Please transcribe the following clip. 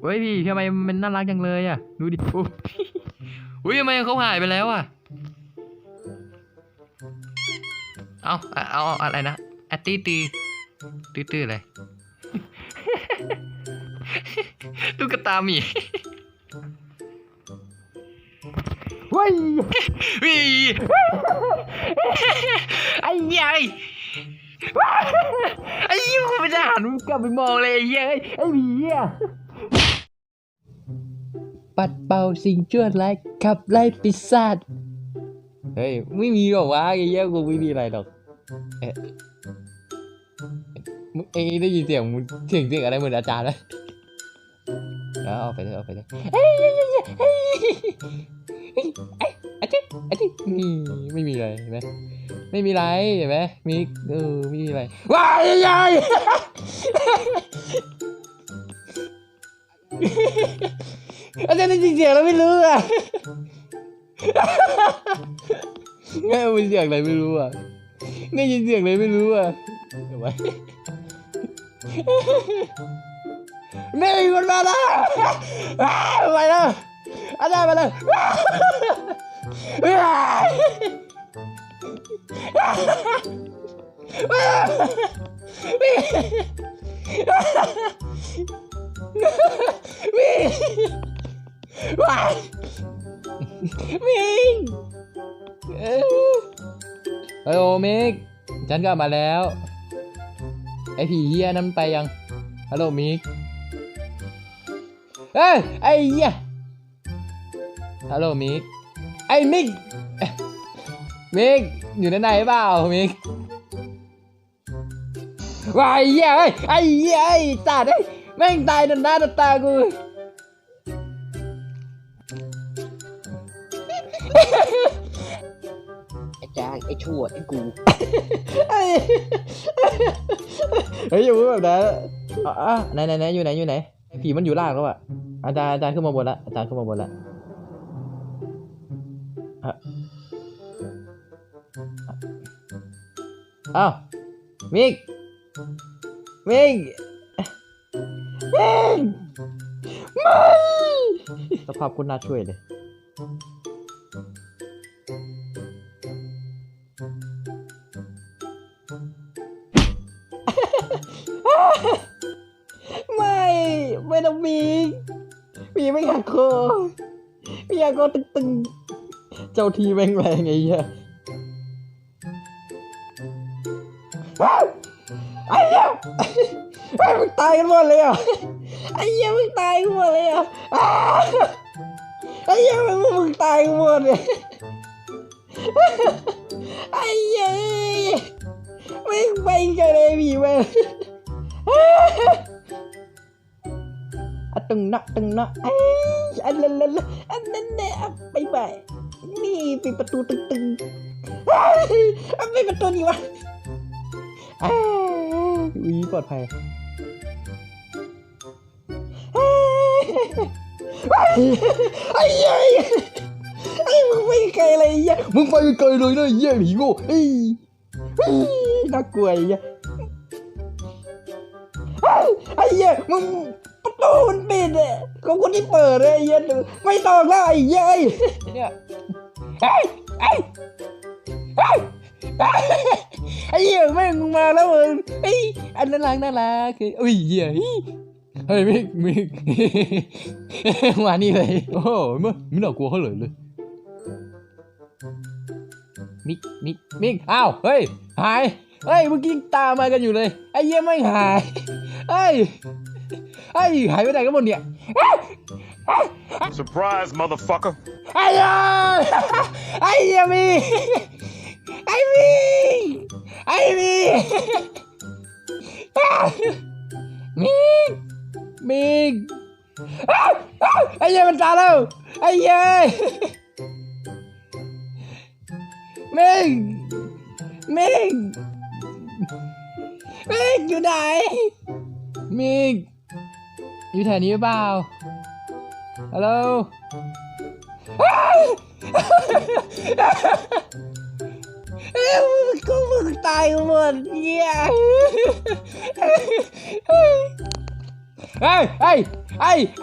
เฮ้ยพี่ทำไมมันน่ารักจังเลยอะ ดูดิโอ้อุ้ยทำไมเขาหายไปแล้วอะ เอาเอาเอาอะไรนะอะตี้ตีตื้อตื้ออะไรตุ๊กตาหมีเฮ้ยวิไอ้เหี้ยัย ไอ้ยี่กูไม่ได้หันกลับไปมองเลยไอ้เหี้ยไอ้ผีอะปัดเป่าสิ่งชั่วร้ายขับไล่ปีศาจเฮ้ยไม่มีหรอกวะไอ้เหี้ยกูไม่มีอะไรหรอกเอ๊ะมึงเองได้ยินเสียงมึงเสียงเสียงอะไรเหมือนอาจารย์ไหมแล้วเอาไปเลยเอาไปเลยเฮ้ยเฮ้ยเฮ้ยเฮ้ยเฮ้ยเอ้ยอาจารย์อาจารย์นี่ไม่มีอะไรเห็นไหม ไม่มีอะไรเห็นไหมมีเออไม่มีอะไรว้ายยายอาจารย์ได้ยินเสียงแล้วไม่รู้อะแม่มันเสียงอะไรไม่รู้อะได้ยินเสียงอะไรไม่รู้อะเดี๋ยวไว้แม่มีคนมาแล้วอ้าวไปแล้วอาจารย์มาแล้วอ้า ววิ่งว้ายวิ่งเออเฮ้ยโอเมกฉันกลับมาแล้ว ไอผีเหี้ยนั่นไปยัง ฮัลโหลมิก เอ้ยไอเหี้ยฮัลโหลมิก ไอมิก มิกอยู่ในไหนเปล่ามิกว้ายเหี้ยเอ้ยไอ้เหี้ยไอ้สัตว์ไอ้ยแม่งตายต่อหน้าต่อตากูอาจารย์ไอ้ชั่วไอ้กูเฮ้ยเฮ้ยอย่าพูดแบบนั้นอะอะไหนไหนไหนอยู่ไหนอยู่ไหนผีมันอยู่ล่างแล้วอะอาจารย์อาจารย์ขึ้นมาบนละอาจารย์ขึ้นมาบนละอะ อ้าวมิกมิกมิกไม่สภาพคุณน่าช่วยเลยไม่ ไม่ต้องมีมีไม่หักคอมีหักคอตึงๆ เจ้าทีแม่งแรงไอ้เหี้ย ว้าวไอ้เหี้ยไอ้มึงตายกันหมดเลยอะไอ้เหี้ยมึงตายกันหมดเลยอะไอ้เหี้ยมึงมึงตายกันหมดเลยไอ้เหี้ยไม่ไปกันเลยผีแม่งอะตึงนะตึงนะไอ้อันละละละอันนั้นเนี่ยไปไปนี่ปิดประตูตึงตึงเฮ้ไม่ประตูนี่วะ วีปลอดภัยเฮ้ยไอ้ยัยไอ้มึงไปไกลอะไรเหี้ยมึงไปไกลเลยนะเหี้ยผีโง่เฮ้ยเฮ้ยน่ากลัวไอ้เหี้ยเฮ้ยไอ้เหี้ยมึงประตูมันปิดอะของคนที่เปิดเลยไอ้เหี้ยไม่ต้องแล้วไอ้เหี้ยไอ้เนี่ยไอ้ไอ้ไอ้ ไอ้เหี้ยแม่งมาแล้วมึงไอ้ยอันน่ารักน่ารักคืออุ้ยเหี้ยเฮ้ยมิกมิกมานี่เลยโอ้โหไม่ไม่น่ากลัวเขาเลยเลยมิกมิกมิกอ้าวเฮ้ยหายเฮ้ยเมื่อกี้ตามมากันอยู่เลยไอ้เหี้ยไม่หายเฮ้ยไอ้ยหายไปไหนกันหมดเนี่ย Surprise, motherfucker. ไอ้ยาไอ้ยามีไอ้ มีไอ้มีมีมีอ้าวอ้าวไอ้เหี้มันตายแล้วไอ้เหี้มิงมิงมิงอยู่ไหนมิงอยู่แถวนี้หรือเปล่าฮัลโหล เอ้ยมึงก็มึงตายหมดเนี่ยเอ้ยเอ้ยเอ้ยไ